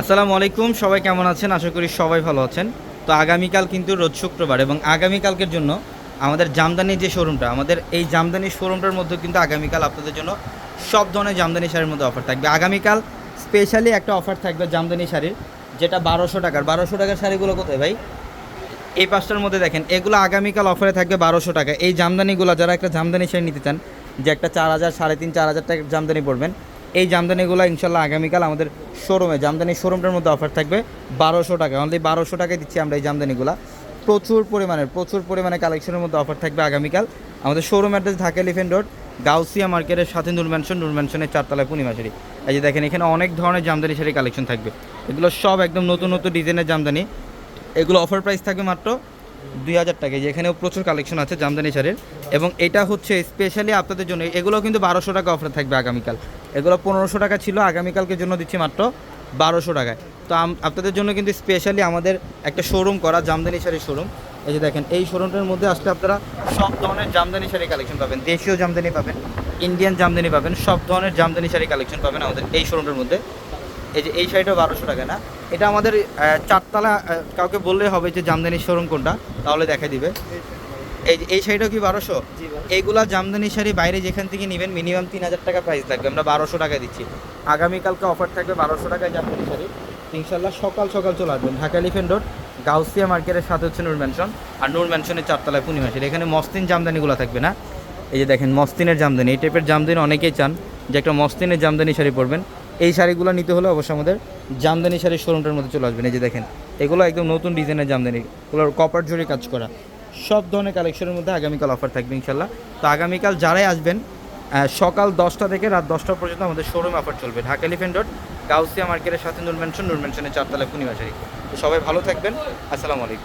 আসসালামু আলাইকুম, সবাই কেমন আছেন? আশা করি সবাই ভালো আছেন। তো আগামীকাল কিন্তু রোজ শুক্রবার এবং আগামীকালকের জন্য আমাদের জামদানি যে শোরুমটা, আমাদের এই জামদানি শোরুমটার মধ্যে কিন্তু আগামীকাল আপনাদের জন্য সব ধরনের জামদানি শাড়ির মধ্যে অফার থাকবে। আগামীকাল স্পেশালি একটা অফার থাকবে জামদানি শাড়ির, যেটা বারোশো টাকার। বারোশো টাকার শাড়িগুলো কোথায় ভাই? এই পাঁচটার মধ্যে দেখেন, এগুলো আগামীকাল অফারে থাকবে বারোশো টাকা। এই জামদানিগুলো, যারা একটা জামদানি শাড়ি নিতে চান, যে একটা চার হাজার, সাড়ে তিন, চার হাজার টাকার জামদানি পড়বেন এই জামদানিগুলো ইনশাল্লাহ আগামীকাল আমাদের শোরুমে জামদানি শোরুমটার মধ্যে অফার থাকবে বারোশো টাকা অনলি বারোশো টাকায় দিচ্ছি আমরা এই জামদানিগুলো। প্রচুর পরিমাণের, প্রচুর পরিমাণে কালেকশনের মধ্যে অফার থাকবে আগামীকাল। আমাদের showroom address Dhaka Elephant Road Gausia মার্কেটের সাথে নূর ম্যানশন নূর ম্যানশনের চারতলায় পূর্ণিমা শাড়ি। এই যে দেখেন, এখানে অনেক ধরনের জামদানি শাড়ি কালেকশন থাকবে। এগুলো সব একদম নতুন নতুন ডিজাইনের জামদানি। এগুলো অফার প্রাইস থাকবে মাত্র দুই হাজার টাকায়। যেখানেও প্রচুর কালেকশন আছে জামদানি শাড়ির। এবং এটা হচ্ছে স্পেশালি আপনাদের জন্য এগুলো কিন্তু বারোশো টাকা অফার থাকবে আগামীকাল। এগুলো পনেরোশো টাকা ছিল, আগামীকালকের জন্য দিচ্ছি মাত্র বারোশো টাকায়। তো আপনাদের জন্য কিন্তু স্পেশালি আমাদের একটা শোরুম করা, জামদানি শাড়ির শোরুম এই যে দেখেন, এই শোরুমটার মধ্যে আসলে আপনারা সব ধরনের জামদানি শাড়ি কালেকশন পাবেন। দেশীয় জামদানি পাবেন ইন্ডিয়ান জামদানি পাবেন, সব ধরনের জামদানি শাড়ি কালেকশন পাবেন আমাদের এই শোরুমটার মধ্যে। এই যে এই শাড়িটা বারোশো টাকা না? এটা আমাদের চারতলা কাউকে বললেই হবে যে জামদানি শোরুম কোনটা, তাহলে দেখা দিবে। এই এই শাড়িটাও কি বারোশো? এইগুলা জামদানি শাড়ি বাইরে যেখান থেকে নেবেন মিনিমাম তিন হাজার টাকা প্রাইস লাগবে। আমরা বারোশো টাকা দিচ্ছি। আগামীকালকে অফার থাকবে বারোশো টাকায় জামদানি শাড়ি। ইনশাল্লাহ সকাল সকাল চলে আসবেন ঢাকা এলিফেন্ট রোড গাউসিয়া মার্কেটের সাথে হচ্ছে নূর ম্যানশন। আর নূর ম্যানশনের চারতলায় পূর্ণিমা শাড়ি। এখানে মস্তিন জামদানিগুলো থাকবে না? এই যে দেখেন মস্তিনের জামদানি। এই টাইপের জামদানি অনেকেই চান যে একটা মস্তিনের জামদানি শাড়ি পরবেন। এই শাড়িগুলো নিতে হলে অবশ্যই আমাদের জামদানি শাড়ির শোরুমটার মধ্যে চলে আসবেন। এই যে দেখেন এগুলো একদম নতুন ডিজাইনের জামদানি। এগুলোর কপার জুড়ে কাজ করা। সব ধরনের কালেকশনের মধ্যে আগামীকাল অফার থাকবে ইনশাল্লাহ তো আগামীকাল যারাই আসবেন সকাল দশটা থেকে রাত দশটা পর্যন্ত আমাদের শোরুম অফার চলবে। ঢাকা এলিফেন্ট রোড গাউসিয়া মার্কেটের সাথে নুরমেনশন নুরমেনশনের চারতলা ম্যানশনের চারতলায় পূর্ণিমা তো সবাই ভালো থাকবেন। আসসালামু আলাইকুম।